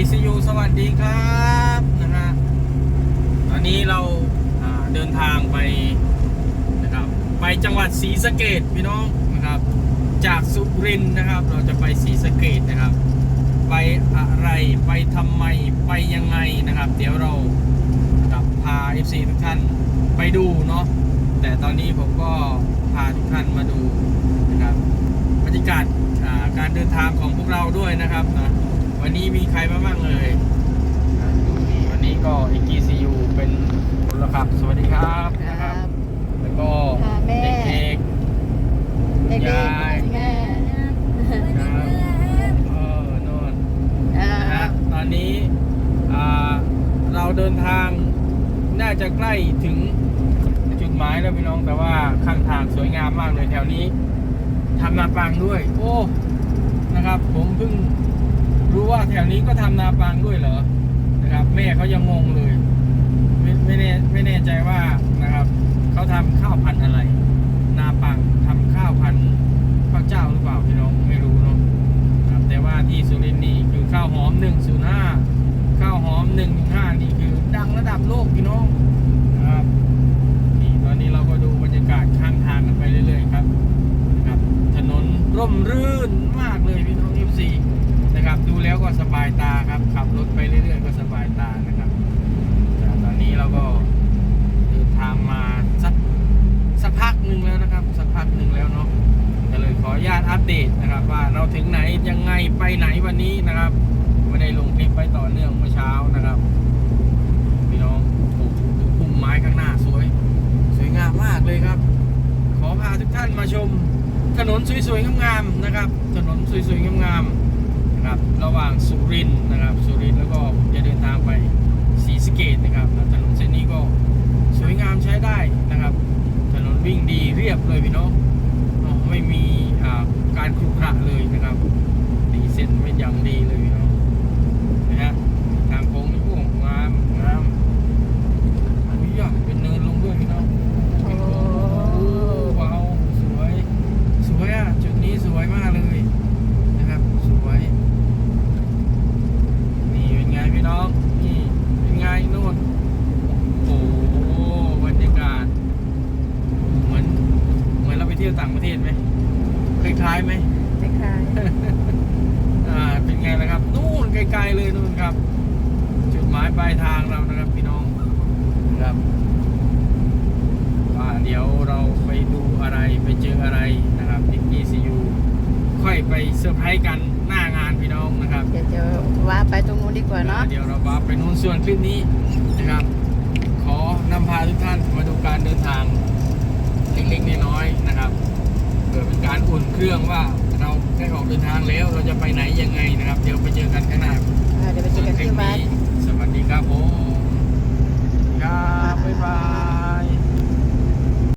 GCU สวัสดีครับนะฮะตอนนี้เราเดินทางไปนะครับไปจังหวัดศรีสะเกดพี่น้องนะครับจากสุรินทร์นะครับ เราจะไปศรีสะเกดนะครับ ไปอะไรไปทำไมไปยังไงนะครับ เดี๋ยวเรากับพา FC ทุกท่านไปดูเนาะแต่ตอนนี้ผมก็พาทุกท่านมาดูนะครับบรรยากาศการเดินทางของพวกเราด้วยนะครับนะ วันนี้มีใครมาบ้างเลยอ่าดูนี่วันนี้ก็ EGCU เป็นคนละครับ สวัสดีครับนะครับ แล้วก็ค่ะแม่ เด็กๆเด็กยายๆแม่ครับเออโนนอ่านะฮะตอนนี้อ่าเราเดินทางน่าจะใกล้ถึงจุดหมายแล้วพี่น้องแต่ว่าข้างทางสวยงามมากเลยแถวนี้ทำนาปังด้วย โอ้นะครับ ผมเพิ่ง รู้ว่าแถวนี้ก็ทำนาปังด้วยเหรอนะครับ แม่เขายังงงเลยไม่ไม่แน่ไม่แน่ใจว่านะครับเขาทำข้าวพันธุ์อะไร นาปังทำข้าวพันธุ์ข้าวเจ้าหรือเปล่าพี่น้องไม่รู้เนาะครับแต่ว่าที่สุรินทร์นี่คือข้าวหอม 105 ข้าวหอม 115 นี่คือดังระดับโลกพี่น้องนะครับนี่ตอนนี้เราก็ดูบรรยากาศข้างทางกันไปเรื่อยๆครับนะครับถนนร่มรื่นมากเลยพี่น้อง FC นะครับดู แล้วก็สบายตาครับขับรถไปเรื่อยๆก็สบายตานะครับแต่ตอนนี้เราก็เดินทางมาสักสักพักหนึ่งแล้วนะครับ สักพักหนึ่งแล้วเนาะก็เลยขออนุญาตอัปเดตนะครับ ว่าเราถึงไหนยังไงไปไหนวันนี้นะครับไม่ได้ลงคลิปไปต่อเนื่องเมื่อเช้านะครับพี่น้องโอ้โหดูพุ่มไม้ข้างหน้าสวย สวยงามมากเลยครับ ขอพาทุกท่านมาชม ถนนสวยๆงามๆนะครับ ถนนสวยๆงามๆ นะครับ ระหว่างสุรินนะครับ สุรินแล้วก็ผมจะเดินทางไปศรีสะเกดนะครับถนนเส้นนี้ก็สวยงามใช้ได้นะครับ ถนนวิ่งดีเรียบเลยพี่น้องไม่มีการขรุขระเลยนะครับดีเส้นไม่อย่างดีเลยพี่น้องนะฮะทางโค้งนี่โอ้งามงามอันนี้ยอดเป็นเนินลงด้วยพี่น้อง โอ้ โอ้ว้าวสวย สวยอะ จุดนี้สวยมากเลยนะครับ สวย นี่เป็นไงพี่น้อง นี่เป็นไงนู่นโอ้โหบรรยากาศ เหมือน เหมือนเราไปเที่ยวต่างประเทศไหมคล้ายๆไหมคล้ายอ่าเป็นไงล่ะครับ นู่นไกลๆเลยนู่นครับ จุดหมายปลายทางเรานะครับพี่น้องนะครับว่าเดี๋ยวเราไปดูอะไรไปเจออะไรนะครับที่ ECU ค่อยไปเซอร์ไพรส์กันหน้างานพี่น้องนะครับๆเดี๋ยวจะว่าไปตรงนู้นดีกว่าเนาะเดี๋ยวเราบ้าไปนู้นส่วนคลิปนี้นะครับ ขอนำพาทุกท่านมาดูการเดินทางเล็กๆน้อยๆนะครับเพื่ อุ่นเครื่องว่าเราได้ออกเดินทางแล้วเราจะไปไหนยังไงนะครับ เดี๋ยวไปเจอกันข้างหน้าอ่าเดี๋ยวไปเจอกันที่วัด